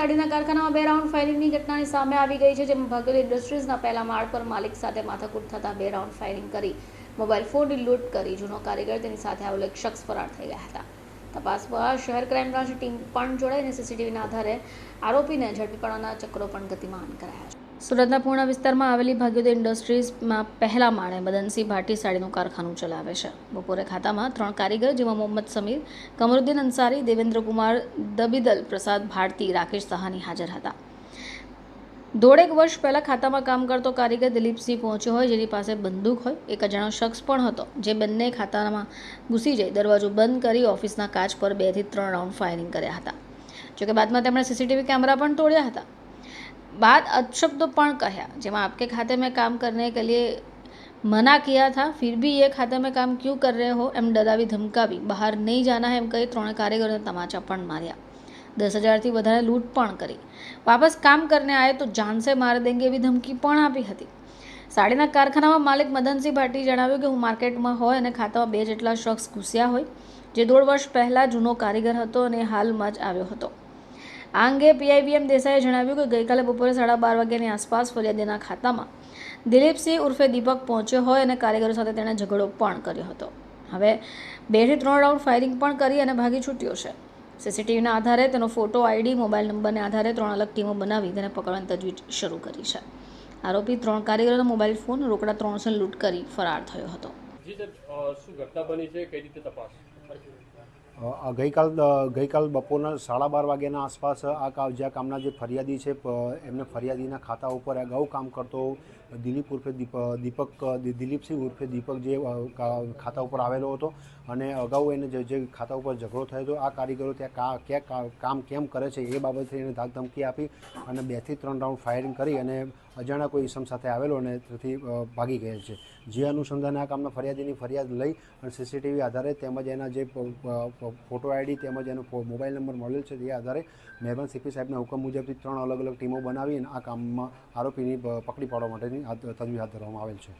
ગાડીના કારખાનામાં બે રાઉન્ડ ફાયરિંગની ઘટનાની સામે આવી ગઈ છે, જેમાં ભાગોલ ઇન્ડસ્ટ્રીઝના પહેલા માળ પર માલિક સાથે માથાકૂટ થતા બે રાઉન્ડ ફાયરિંગ કરી, મોબાઈલ ફોનની લૂંટ કરી. જૂનો કારીગર તેની સાથે આવેલો એક શખ્સ ફરાર થઈ ગયા હતા. તપાસમાં શહેર ક્રાઇમ બ્રાન્ચ ટીમ પણ જોડાઈને સીસીટીવીના આધારે આરોપીને ઝડપી પાડવાના ચક્રો પણ ગતિમાન કરાયા છે. સુરતના પૂર્ણ વિસ્તારમાં આવેલી ભાગ્યોદય ઇન્ડસ્ટ્રીઝમાં પહેલા માળે મદનસિંહ ભાટી સાડીનું કારખાનું ચલાવે છે. બપોરે ખાતામાં ત્રણ કારીગર જેમાં મોહમ્મદ સમીર, કમરુદ્દીન અંસારી, દેવેન્દ્રકુમાર, દબીદલ પ્રસાદ ભારતી, રાકેશ સહાની હાજર હતા. દોઢેક વર્ષ પહેલાં ખાતામાં કામ કરતો કારીગર દિલીપસિંહ પહોંચ્યો હોય જેની પાસે બંદૂક હોય. એક અજાણો શખ્સ પણ હતો. જે બંને ખાતામાં ઘૂસી જઈ દરવાજો બંધ કરી ઓફિસના કાચ પર બેથી ત્રણ રાઉન્ડ ફાયરિંગ કર્યા હતા. જોકે બાદમાં તેમણે સીસીટીવી કેમેરા પણ તોડ્યા હતા. बाद अपशब्दों पण कहा જેમાં आपके खाते में काम करने के लिए मना किया था फिर भी ये खाते में काम क्यों कर रहे हो એમ ડરાવી ધમકાવી બહાર નહીં જાના હે એમ કહી ત્રણે કારીગરોને તમાચા પણ માર્યા દસ હજારથી વધારે લૂંટ પણ કરી વાપસ કામ કરને આયે તો જાન સે માર દેંગે એવી ધમકી પણ આપી હતી સાડીના કારખાનામાં માલિક મદનસિંહ ભાટી જણાવ્યું કે હું માર્કેટમાં હોય અને ખાતામાં બે જેટલા શખ્સ ઘૂસ્યા હોય જે દોઢ વર્ષ પહેલાં જૂનો કારીગર હતો અને હાલમાં જ આવ્યો હતો આ અંગે પીઆઈબીએમ દેસાઈએ જણાવ્યું કે ગઈકાલે બપોરે સાડા બાર વાગ્યાની આસપાસ ફરિયાદીના ખાતામાં દિલીપસિંહ ઉર્ફે દીપક પહોંચ્યો હોય અને કારીગરો સાથે તેણે ઝઘડો પણ કર્યો હતો. હવે બેથી ત્રણ રાઉન્ડ ફાયરિંગ પણ કરી અને ભાગી છૂટ્યો છે. સીસીટીવીના આધારે તેનો ફોટો, આઈડી, મોબાઈલ નંબરને આધારે ત્રણ અલગ ટીમો બનાવી તેને પકડવાની તજવીજ શરૂ કરી છે. આરોપી ત્રણ કારીગરોનો મોબાઈલ ફોન, રોકડા ત્રણસો લૂંટ કરી ફરાર થયો હતો. જી સર શું ઘટના બની છે? કઈ રીતે તપાસ? ગઈકાલ ગઈકાલ બપોરના સાડા બાર વાગ્યાના આસપાસ આ કામ જ્યાં કામના જે ફરિયાદી છે એમને ફરિયાદીના ખાતા ઉપર અગાઉ કામ કરતો દિલીપ ઉર્ફે દીપ, દીપક દિલીપસિંહ ઉર્ફે દીપક જે ખાતા ઉપર આવેલો હતો અને અગાઉ એને જે જે ખાતા ઉપર ઝઘડો થયો હતો, આ કારીગરો ત્યાં કા, ક્યાં કામ કેમ કરે છે એ બાબતે એને ધાક ધમકી આપી અને બેથી ત્રણ રાઉન્ડ ફાયરિંગ કરી અને અજાણ્યા કોઈ ઇસમ સાથે આવેલો અને ત્યાંથી ભાગી ગયેલ છે. જે અનુસંધાને આ કામના ફરિયાદીની ફરિયાદ લઈ અને સીસીટીવી આધારે તેમજ એના જે ફોટો આઈડી તેમજ એનો મોબાઈલ નંબર મળેલ છે તે આધારે મહેરબાન સીપી સાહેબના હુકમ મુજબથી ત્રણ અલગ અલગ ટીમો બનાવી અને આ કામમાં આરોપીની પકડી પાડવા માટેની તજવીજ હાથ ધરવામાં આવેલ છે.